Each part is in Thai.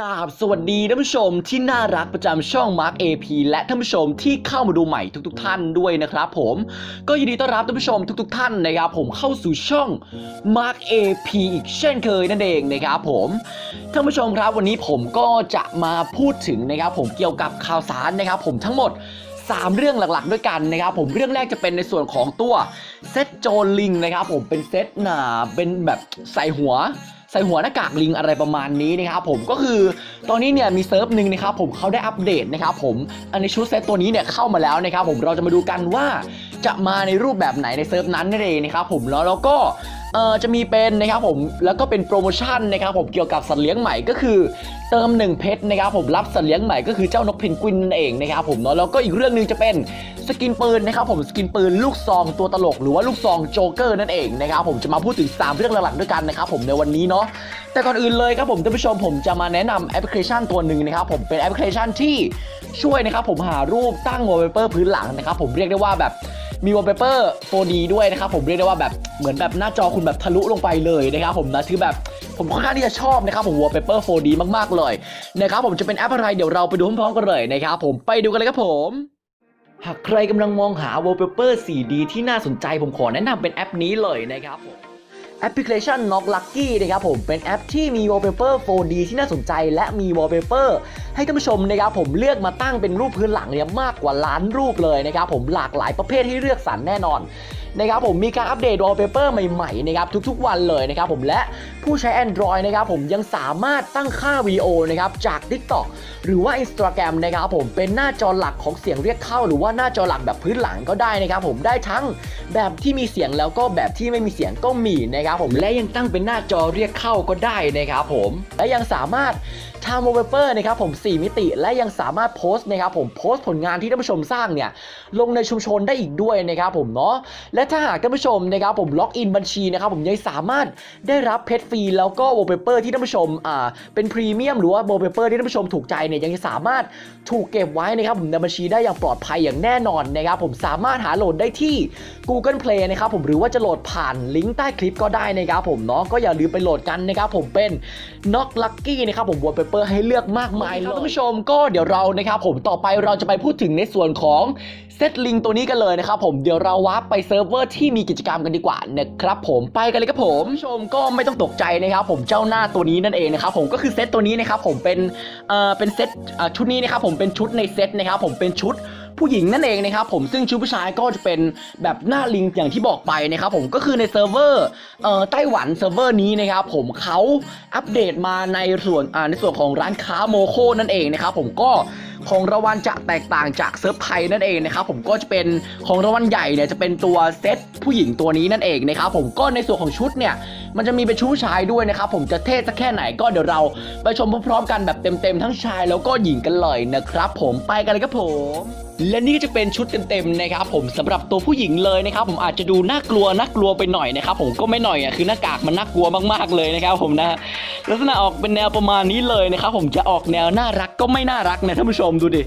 ราบสวัสดีท่านผู้ชมที่น่ารักประจำช่อง Mark AP และท่านผู้ชมที่เข้ามาดูใหม่ทุก ๆทท่านด้วยนะครับผมก็ยินดีต้อนรับท่านผู้ชมทุกๆทท่านนะครับ ผมเข้าสู่ช่อง Mark AP อีกเช่นเคยนั่นเองนะครับผมท่านผู้ชมครับวันนี้ผมก็จะมาพูดถึงนะครับผมเกี่ยวกับข่าวสารนะครับ ผมทั้งหมด3 เรื่องหลักๆ ด้วยกันนะครับผมเรื่องแรกจะเป็นในส่วนของตัวเซตโจลิงนะครับผมเป็นเซตหนาเป็นแบบใส่หัว ใส่หัวหน้ากากลิงอะไรประมาณนี้นะครับผมก็คือตอนนี้เนี่ยมีเซิร์ฟหนึ่งนะครับผมเขาได้อัปเดตนะครับผมอันในชุดเซตตัวนี้เนี่ยเข้ามาแล้วนะครับผมเราจะมาดูกันว่าจะมาในรูปแบบไหนในเซิร์ฟนั้นนั่นเองนะครับผมแล้วเราก็ เอ่อจะมีเป็นนะครับผมแล้วก็เป็นโปรโมชั่นนะครับผมเกี่ยวกับสัตว์เลี้ยงใหม่ก็คือ เติม 1 เพชรนะครับผมรับสัตว์เลี้ยงใหม่ก็คือเจ้านกเพนกวินนั่นเองนะครับผมเนาะแล้วก็อีกเรื่องหนึงจะเป็นสกินปืนนะครับผมสกินปืนลูกซองตัวตลก หรือว่าลูกซองโจ๊กเกอร์นั่นเองนะครับผมจะมาพูดถึง 3 เรื่องหลักๆด้วยกันนะครับผมในวันนี้เนาะแต่ก่อนอื่นเลยครับผมท่านผู้ชมผมจะมาแนะนำแอปพลิเคชันตัวหนึ่งนะครับผมเป็นแอปพลิเคชันที่ช่วยนะครับผมหารูปตั้ง wallpaper พื้นหลังนะครับผมเรียกได้ว่าแบบ มีวอลเปเปอร์ตัวด้วยนะครับผมเรียกได้ว่าแบบเหมือนแบบหน้าจอคุณแบบทะลุลงไปเลยนะครับผมนะคือแบบผมค่อนข้างที่จะชอบนะครับผมวอลเปเปอร์ 4D มากๆเลยนะครับผมจะเป็นแอปอะไรเดี๋ยวเราไปดูพร้อมๆกันเลยนะครับผมไปดูกันเลยครับผมหากใครกำลังมองหาวอลเปเปอร์ 4D ที่น่าสนใจผมขอแนะนำเป็นแอปนี้เลยนะครับผม แอปพลิเคชัน Knock Lucky นะครับผมเป็นแอปที่มี wallpaper 4D ที่น่าสนใจ และมี wallpaper ให้ท่านผู้ชมนะครับผมเลือกมาตั้งเป็นรูปพื้นหลังเนี่ยมากกว่าล้านรูปเลยนะครับผมหลากหลายประเภทให้เลือกสรรแน่นอนนะครับผมมีการอัปเดต wallpaper ใหม่ๆนะครับทุกๆวันเลยนะครับผมและผู้ใช้ Android นะครับผมยังสามารถตั้งค่าวิดีโอนะครับจาก TikTok หรือว่า Instagram นะครับผมเป็นหน้าจอหลักของเสียงเรียกเข้า หรือว่าหน้าจอหลักแบบพื้นหลังก็ได้นะครับผมได้ทั้งแบบที่มีเสียงแล้วก็แบบที่ไม่มีเสียงก็มีนะครับผมและยังตั้งเป็นหน้าจอเรียกเข้าก็ได้นะครับผมและยังสามารถ ทำ wallpaper นะครับผม 4 มิติและยังสามารถโพสต์นะครับผมโพสต์ผลงานที่ท่านผู้ชมสร้างเนี่ยลงในชุมชนได้อีกด้วยนะครับผมเนาะและถ้าหากท่านผู้ชมนะครับผมล็อกอินบัญชีนะครับผมยังสามารถได้รับเพชรฟรีแล้วก็ wallpaper ที่ท่านผู้ชมอ่าเป็นพรีเมียมหรือว่า wallpaper ที่ท่านผู้ชมถูกใจเนี่ยยังสามารถถูกเก็บไว้นะครับผมในบัญชีได้อย่างปลอดภัยอย่างแน่นอนนะครับผมสามารถหาโหลดได้ที่ Google Play นะครับผมหรือว่าจะโหลดผ่านลิงก์ใต้คลิปก็ได้นะครับผมเนาะก็อย่าลืมไปโหลดกันนะครับผมเป็น Knock Lucky นะครับผม wallpaper ให้เลือกมากมายเลยท่านผู้ชมก็เดี๋ยวเรานะครับผมต่อไปเราจะไปพูดถึงในส่วนของเซตลิงตัวนี้กันเลยนะครับผมเดี๋ยวเราวาร์ปไปเซิร์ฟเวอร์ที่มีกิจกรรมกันดีกว่านะครับผมไปกันเลยครับผมท่านผู้ชมก็ไม่ต้องตกใจนะครับผมเจ้าหน้าตัวนี้นั่นเองนะครับผมก็คือเซตตัวนี้นะครับผมเป็นเอ่อเป็นเซตอ่าชุดนี้นะครับผมเป็นชุดในเซตนะครับผมเป็นชุด ผู้หญิงนั่นเองนะครับผมซึ่งชุดผู้ชายก็จะเป็นแบบหน้าลิงอย่างที่บอกไปนะครับผมก็คือในเซิร์ฟเวอร์เอ่อไต้หวันเซิร์ฟเวอร์นี้นะครับผมเขาอัปเดตมาในส่วนอ่าในส่วนของร้านค้าโมโคนั่นเองนะครับผมก็ของรางวัลจะแตกต่างจากเซิร์ฟไทยนั่นเองนะครับผมก็จะเป็นของรางวัลใหญ่เนี่ยจะเป็นตัวเซตผู้หญิงตัวนี้นั่นเองนะครับผมก็ในส่วนของชุดเนี่ยมันจะมีเป็นชุดผู้ชายด้วยนะครับผมจะเท่สักแค่ไหนก็เดี๋ยวเราไปชมพร้อมๆกันแบบเต็มๆทั้งชายแล้วก็หญิงกันเลยนะครับผมไปกันเลยครับผม และนี่ก็จะเป็นชุดเต็มๆนะครับผมสำหรับตัวผู้หญิงเลยนะครับผมอาจจะดูน่ากลัวน่ากลัวไปหน่อยนะครับผมก็ไม่หน่อยอะคือหน้ากากมันน่ากลัวมากๆเลยนะครับผมนะลักษณะออกเป็นแนวประมาณนี้เลยนะครับผมจะออกแนวน่ารักก็ไม่น่ารักนะท่านผู้ชมดูดิ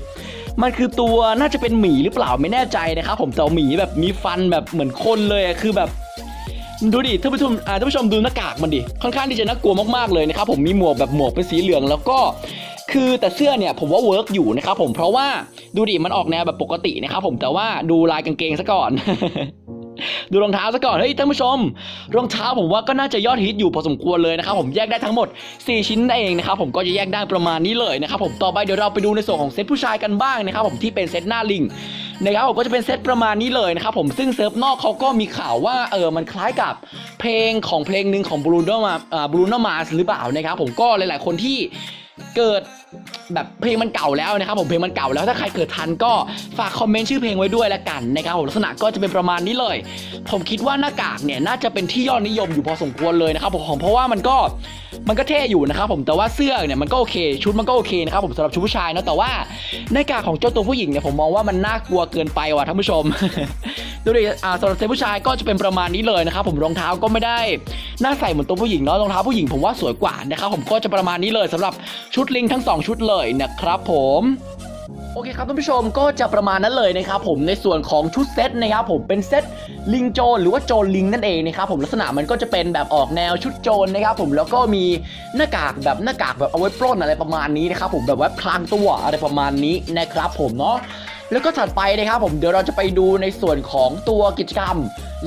มันคือตัวน่าจะเป็นหมีหรือเปล่าไม่แน่ใจนะครับผมแต่หมีแบบมีฟันแบบเหมือนคนเลยคือแบบดูดิท่านผู้ชมท่านผู้ชมดูหน้ากากมันดิค่อนข้างที่จะน่ากลัวมากๆเลยนะครับผมมีหมวกแบบหมวกเป็นสีเหลืองแล้วก็ คือแต่เสื้อเนี่ยผมว่าเวิร์กอยู่นะครับผมเพราะว่าดูดิมันออกแนวแบบปกตินะครับผมแต่ว่าดูลายกางเกงซะก่อน ดูรองเท้าซะก่อนเฮ้ยท่านผู้ชม รองเท้าผมว่าก็น่าจะยอดฮิตอยู่พอสมควรเลยนะครับผมแยกได้ทั้งหมด 4 ชิ้นเองนะครับผมก็จะแยกได้ประมาณนี้เลยนะครับผมต่อไปเดี๋ยวเราไปดูในส่วนของเซตผู้ชายกันบ้างนะครับผมที่เป็นเซตหน้าลิงนะครับผมก็จะเป็นเซตประมาณนี้เลยนะครับผมซึ่งเซิร์ฟนอกเขาก็มีข่าวว่าเออมันคล้ายกับเพลงของเพลงหนึ่งของบรูโนมาอ่าบรูโนมาหรือเปล่านะครับผมก็หลาย ๆ คนที่เกิด แบบเพลงมันเก่าแล้วนะครับผมเพลงมันเก่าแล้วถ้าใครเกิดทันก็ฝากคอมเมนต์ชื่อเพลงไว้ด้วยละกันนะครับผมลักษณะก็จะเป็นประมาณนี้เลย ผมคิดว่าหน้ากากเนี่ยน่าจะเป็นที่ยอดนิยมอยู่พอสมควรเลยนะครับผมเพราะว่ามันก็ มันก็เท่อยู่นะครับผมแต่ว่าเสื้อเนี่ยมันก็โอเค ชุดมันก็โอเคนะครับผมสำหรับชุดผู้ชายเนาะแต่ว่าหน้ากากของเจ้าตัวผู้หญิงเนี่ยผมมองว่ามันน่ากลัวเกินไปว่ะท่านผู้ชมดูดิอ่าสำหรับเซผู้ชายก็จะเป็นประมาณนี้เลยนะครับผมรองเท้าก็ไม่ได้น่าใส่เหมือนตัวผู้หญิงเนาะรองเท้าผู้หญิงผมว่าสวยกว่านะครับผมก็จะประมาณนี้เลยสำหรับชุดลิงทั้งสองชุดเลยนะครับผม โอเคครับท่านผู้ชมก็จะประมาณนั้นเลยนะครับผมในส่วนของชุดเซตนะครับผมเป็นเซตลิงโจรหรือว่าโจรลิงนั่นเองนะครับผมลักษณะมันก็จะเป็นแบบออกแนวชุดโจรนะครับผมแล้วก็มีหน้ากากแบบหน้ากากแบบเอาไว้ปล้นอะไรประมาณนี้นะครับผมแบบว่าพลางตัวอะไรประมาณนี้นะครับผมเนาะแล้วก็ถัดไปนะครับผมเดี๋ยวเราจะไปดูในส่วนของตัวกิจกรรม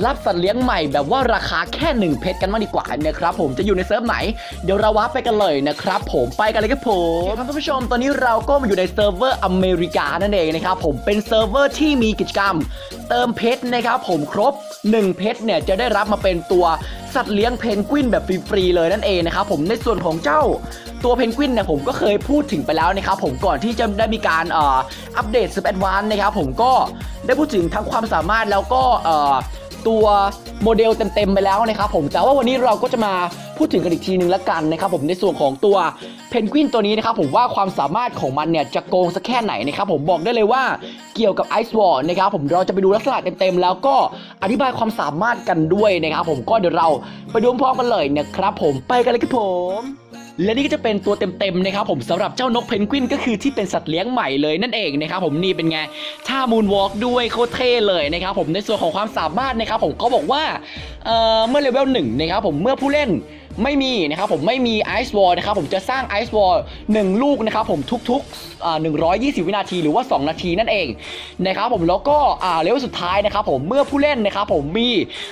รับสัตว์เลี้ยงใหม่แบบว่าราคาแค่ 1 เพชรกันมากดีกว่านะครับผมจะอยู่ในเซิร์ฟไหน เดี๋ยวเราวับไปกันเลยนะครับผมไปกันเลยครับผมท่านผู้ชมตอนนี้เราก็มาอยู่ในเซิร์ฟเวอร์อเมริกานั่นเองนะครับผมเป็นเซิร์ฟเวอร์ที่มีกิจกรรม เติมเพชรนะครับผมครบ 1 เพชรเนี่ยจะได้รับมาเป็นตัว สัตว์เลี้ยงเพนกวินแบบฟรีๆเลยนั่นเองนะครับผมในส่วนของเจ้าตัวเพนกวินเนี่ยผมก็เคยพูดถึงไปแล้วนะครับผมก่อนที่จะได้มีการอ,อ,อัปเดตสเปดวานนะครับผมก็ได้พูดถึงทั้งความสามารถแล้วก็ตัวโมเดลเต็มๆไปแล้วนะครับผมแต่ว่าวันนี้เราก็จะมา พูดถึงกันอีกทีนึงละกันนะครับผมในส่วนของตัวเพนกวินตัวนี้นะครับผมว่าความสามารถของมันเนี่ยจะโกงสักแค่ไหนนะครับผมบอกได้เลยว่าเกี่ยวกับไอซ์วอร์นะครับผมเราจะไปดูลักษณะเต็มๆแล้วก็อธิบายความสามารถกันด้วยนะครับผมก็เดี๋ยวเราไปดูพร้อมกันเลยนะครับผมไปกันเลยครับผมและนี่ก็จะเป็นตัวเต็มๆนะครับผมสำหรับเจ้านกเพนกวินก็คือที่เป็นสัตว์เลี้ยงใหม่เลยนั่นเองนะครับผมนี่เป็นไงท่ามูนวอล์กด้วยโคตรเท่เลยนะครับผมในส่วนของความสามารถนะครับผมเขาบอกว่าเอ่อเมื่อเลเวลหนึ่งนะครับผมเมื่อผู้เล่น ไม่มีนะครับผมไม่มีไอซ์วอลนะครับผมจะสร้างไอซ์วอลหนึ่งลูกนะครับผมทุกๆอ่า120 วินาทีหรือว่า 2 นาทีนั่นเองนะครับผมแล้วก็เลเวลสุดท้ายนะครับผมเมื่อผู้เล่นนะครับผมมี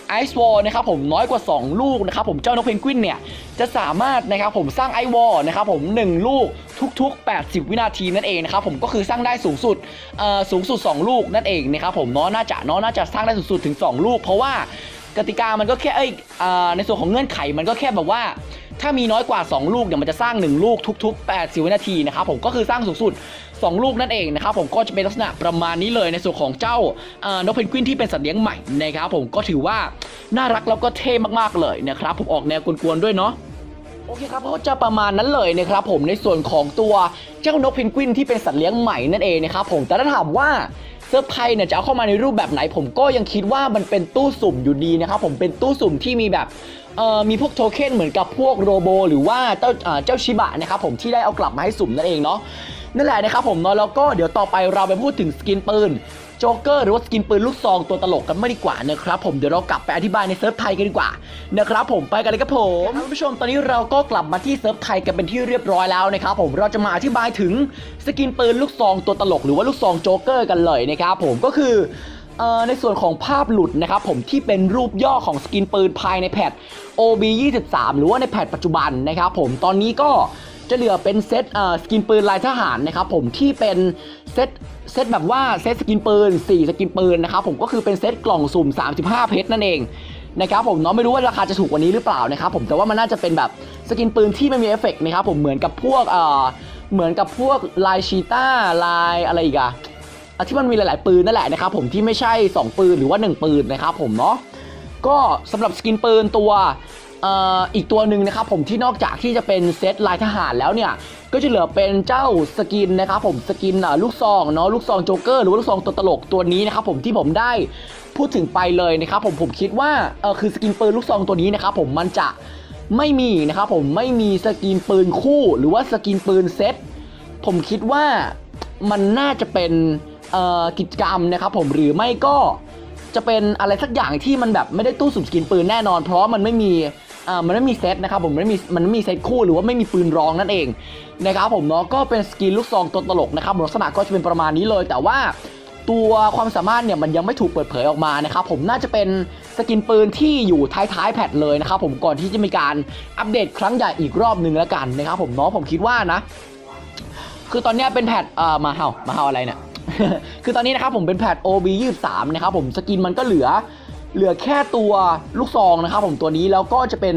ไอซ์วอลนะครับผมน้อยกว่า 2 ลูกนะครับผมเจ้านกเพนกวินเนี่ยจะสามารถนะครับผมสร้างไอวอลนะครับผม1ลูกทุกๆ 80 วินาทีนั่นเองนะครับผมก็คือสร้างได้สูงสุดสูงสุด 2 ลูกนั่นเองนะครับผมนาะน่าจะนาะน่าจะสร้างได้สูงสุดถึง 2 ลูก เพราะว่า กติกามันก็แค่เอ้ยอในส่วนของเงื่อนไขมันก็แค่แบบว่า ถ้ามีน้อยกว่า 2 ลูกเนี่ยมันจะสร้าง 1 ลูกทุก ๆ 80วินาทีนะครับผมก็คือสร้างสูงสุด 2 ลูกนั่นเองนะครับผมก็จะเป็นลักษณะประมาณนี้เลยในส่วนของเจ้านกเพนกวินที่เป็นสัตว์เลี้ยงใหม่นะครับผมก็ถือว่าน่ารักแล้วก็เท่มากๆเลยนะครับผมออกแนวกวนๆด้วยเนาะโอเคครับก็จะประมาณนั้นเลยนะครับผมในส่วนของตัวเจ้านกเพนกวินที่เป็นสัตว์เลี้ยงใหม่นั่นเองนะครับผมแต่ถ้าถามว่า ซิร์ฟไทยเนี่ยจะเอาเข้ามาในรูปแบบไหน ผมก็ยังคิดว่ามันเป็นตู้สุ่มอยู่ดีนะครับผมเป็นตู้สุ่มที่มีแบบเอ่อมีพวกโทเค็นเหมือนกับพวกโรโบ หรือว่าเจ้าเอ่อเจ้าชิบะนะครับผมที่ได้เอากลับมาให้สุ่มนั่นเองเนาะนั่นแหละนะครับผมเนาะแล้วก็เดี๋ยวต่อไปเราไปพูดถึงสกินปืน จ๊กเกอร์หรือว่าสกินปืนลูกซองตัวตลกกันไม่ดีกว่านะครับผมเดี๋ยวเรากลับไปอธิบายในเซิร์ฟไทยกันดีกว่านะครับผมไปกันเลยครับผมท่านผู้ชมตอนนี้เราก็กลับมาที่เซิร์ฟไทยกันเป็นที่เรียบร้อยแล้วนะครับผมเราจะมาอธิบายถึงสกินปืนลูกซองตัวตลก หรือว่าลูกซองโจ๊กเกอร์กันเลยนะครับผมก็คือในส่วนของภาพหลุดนะครับผมที่เป็นรูปย่อของสกินปืนภายในแพท OB 23หรือว่าในแพทปัจจุบันนะครับผมตอนนี้ก็ จะเหลือเป็นเซตเอ่อสกินปืนลายทหารนะครับผมที่เป็นเซตเซตแบบว่าเซตสกินปืน 4 สกินปืนนะครับผมก็คือเป็นเซตกล่องสุ่ม 35 เพชรนั่นเองนะครับผมเนาะไม่รู้ว่าราคาจะถูกกว่านี้หรือเปล่านะครับผมแต่ว่ามันน่าจะเป็นแบบสกินปืนที่ไม่มีเอฟเฟกต์นะครับผมเหมือนกับพวกเอ่อเหมือนกับพวกลายชีต้าลายอะไรอีกอะที่มันมีหลาย ๆ ปืนนั่นแหละนะครับผมที่ไม่ใช่ 2 ปืนหรือว่า 1 ปืนนะครับผมเนาะก็สำหรับสกินปืนตัว อีกตัวหนึ่งนะครับผมที่นอกจากที่จะเป็นเซตลายทหารแล้วเนี่ยก็จะเหลือเป็นเจ้าสกินนะครับผมสกินลูกซองเนาะลูกซองโจ๊กเกอร์หรือว่าลูกซองตัวตลกตัวนี้นะครับผมที่ผมได้พูดถึงไปเลยนะครับผมผมคิดว่าเออคือสกินปืนลูกซองตัวนี้นะครับผมมันจะไม่มีนะครับผมไม่มีสกินปืนคู่ หรือว่าสกินปืนเซตผมคิดว่ามันน่าจะเป็นกิจกรรมนะครับผมหรือไม่ก็ จะเป็นอะไรสักอย่างที่มันแบบไม่ได้ตู้สุ่มสกินปืนแน่นอน เพราะมันไม่มีอ่ามันไม่มีเซตนะครับผมมันไม่มีมันไม่มีเซตคู่หรือว่าไม่มีปืนรองนั่นเองนะครับผมเนาะก็เป็นสกินลูกซองตัวตลกนะครับลักษณะก็จะเป็นประมาณนี้เลย แต่ว่าตัวความสามารถเนี่ยมันยังไม่ถูกเปิดเผยออกมานะครับผมน่าจะเป็นสกินปืนที่อยู่ท้ายๆแพทเลยนะครับผมก่อนที่จะมีการอัปเดตครั้งใหญ่อีกรอบหนึ่งแล้วกันนะครับผมเนาะผมคิดว่านะ คือตอนนี้เป็นแพทเอ่อมาเฮามาเฮาอะไรเนี่ย คือตอนนี้นะครับผมเป็นแพท OB 23นะครับผมสกินมันก็เหลือเหลือแค่ตัวลูกซองนะครับผมตัวนี้แล้วก็จะเป็น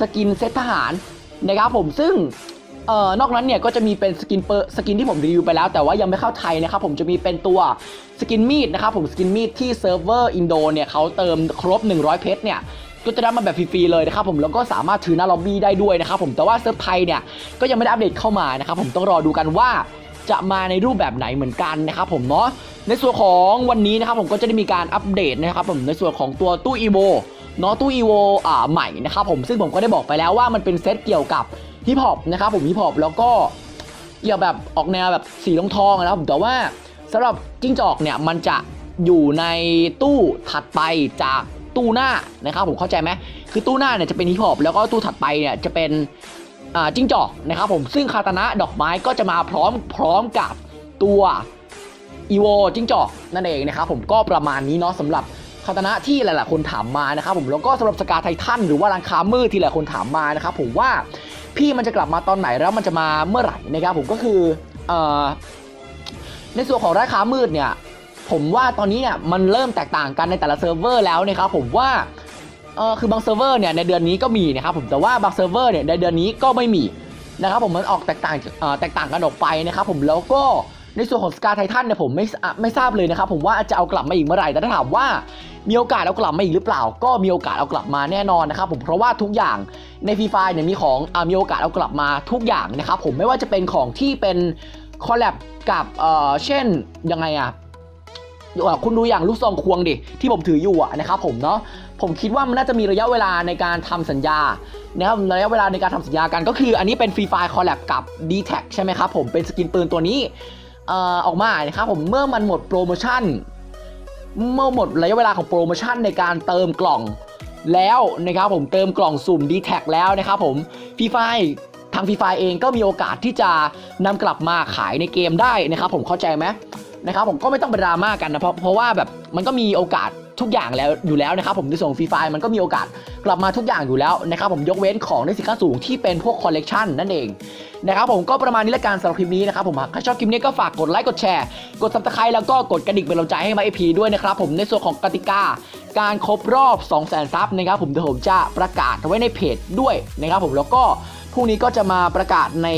สกินเซตทหารนะครับผมซึ่งเอ่อนอกนั้นเนี่ยก็จะมีเป็นสกินเปอร์สกินที่ผมรีวิวไปแล้ว แต่ว่ายังไม่เข้าไทยนะครับผมจะมีเป็นตัวสกินมีดนะครับผมสกินมีดที่เซิร์ฟเวอร์อินโดเนี่ยเขาเติมครบ 100 เพชรเนี่ยก็จะได้มาแบบฟรีๆเลยนะครับผมแล้วก็สามารถถือหน้าล็อบบี้ได้ด้วยนะครับผมแต่ว่าเซิร์ฟไทยเนี่ยก็ยังไม่ได้อัปเดตเข้ามานะครับผมต้องรอดูกันว่า จะมาในรูปแบบไหนเหมือนกันนะครับผมเนาะในส่วนของวันนี้นะครับผมก็จะได้มีการอัปเดตนะครับผมในส่วนของตัวตู้อีโวเนาะตู้อีโวอ่าใหม่นะครับผมซึ่งผมก็ได้บอกไปแล้วว่ามันเป็นเซตเกี่ยวกับฮิปฮอปนะครับผมฮิปฮอปแล้วก็อย่าแบบออกแนวแบบสีทองๆนะครับผมแต่ว่าสำหรับจิ้งจอกเนี่ยมันจะอยู่ในตู้ถัดไปจากตู้หน้านะครับผมเข้าใจไหมคือตู้หน้าเนี่ยจะเป็นฮิปฮอปแล้วก็ตู้ถัดไปเนี่ยจะเป็น จิ้งจอกนะครับผมซึ่งคาตานะดอกไม้ก็จะมาพร้อมพร้อมกับตัวอีโวจิ้งจอกนั่นเองนะครับผมก็ประมาณนี้เนาะสำหรับคาตานะที่หลาย ๆ คนถามมานะครับผมแล้วก็สำหรับสกาไททันหรือว่าร้านค้ามืดที่หลายคนถามมานะครับผมว่าพี่มันจะกลับมาตอนไหนแล้วมันจะมาเมื่อไหร่นะครับผมก็คือเอ่อในส่วนของราคามืดเนี่ยผมว่าตอนนี้เนี่ยมันเริ่มแตกต่างกันในแต่ละเซิร์ฟเวอร์แล้วนะครับผมว่า เออคือบางเซิร์ฟเวอร์เนี่ยในเดือนนี้ก็มีนะครับผมแต่ว่าบางเซิร์ฟเวอร์เนี่ยในเดือนนี้ก็ไม่มีนะครับผมมันออกแตกต่างเอ่อแตกต่างกันออกไปนะครับผมแล้วก็ในส่วนของสกาไททันเนี่ยผมไม่ไม่ทราบเลยนะครับผมว่าจะเอากลับมาอีกเมื่อไหร่แต่ถ้าถามว่ามีโอกาสเอากลับมาอีกหรือเปล่า ก็มีโอกาสเอากลับมาแน่นอนนะครับผมเพราะว่าทุกอย่างในฟรีไฟเนี่ยมีของอมีโอกาสเอากลับมาทุกอย่างนะครับผมไม่ว่าจะเป็นของที่เป็นคอลแลบกับเอ่อเช่นยังไงอะอะคุณดูอย่างลูกซองควงดิที่ผมถืออยู่อะนะครับผมเนาะ ผมคิดว่ามันน่าจะมีระยะเวลาในการทำสัญญานะครับระยะเวลาในการทำสัญญากันก็คือ อันนี้เป็นฟรีไฟคอลแลบกับ d t แทใช่ไหมครับผมเป็นสกินปืนตัวนี้ออกมานะครับผมเมื่อมันหมดโปรโมชั่น เมื่อหมดระยะเวลาของโปรโมชั่นในการเติมกล่องแล้วนะครับผมเติมกล่องสุ่ม d t แทแล้วนะครับผมฟรีไฟทางฟรีไฟเองก็มีโอกาสที่จะนำกลับมาขายในเกมได้นะครับผมเข้าใจไหมนะครับผมก็ไม่ต้องไปดราม่ากันนะเพราะเพราะว่าแบบมันก็มีโอกาส ทุกอย่างแล้วอยู่แล้วนะครับผมในส่วนของฟรีไฟมันก็มีโอกาสกลับมาทุกอย่างอยู่แล้วนะครับผมยกเว้นของในสินค้าสูงที่เป็นพวกคอลเลกชันนั่นเองนะครับผมก็ประมาณนี้ละกันสำหรับคลิปนี้นะครับผมหากใครชอบคลิปนี้ก็ฝากกดไลค์กดแชร์ กดซับสไครต์แล้วก็กดกระดิ่งเป็นกำลังใจให้มาเอพีด้วยนะครับผมในส่วนของกติกา การครบรอบ 2 0 0 0 0 0ซับนะครับผมเดี๋ยวผมจะประกาศไว้ในเพจด้วยนะครับผมแล้วก็พรุ่งนี้ก็จะมาประกาศใน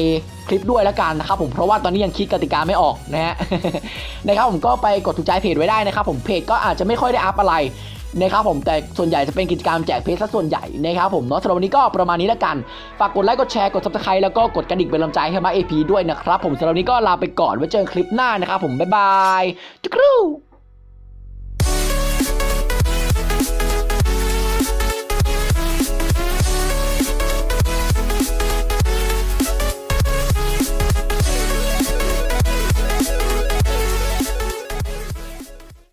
คลิปด้วยแล้วกันนะครับผมเพราะว่าตอนนี้ยังคิดกติกาไม่ออกนะฮะนะครับผมก็ไปกดถูกใจเพจไว้ได้นะครับผมเพจก็อาจจะไม่ค่อยได้อัพอะไรนะครับผมแต่ส่วนใหญ่จะเป็นกิจกรรมแจกเพจซะส่วนใหญ่นะครับผมเนาะสำหรับวันนี้ก็ประมาณนี้แล้วกัน ฝากกดไลค์กดแชร์กด subscribe แล้วก็กดกระดิ่งเป็นกำลังใจให้มาเอพีด้วยนะครับผมสำหรับวันนี้ก็ลาไปก่อนไว้เจอกันคลิปหน้านะครับผมบ๊ายบายจุ๊กรู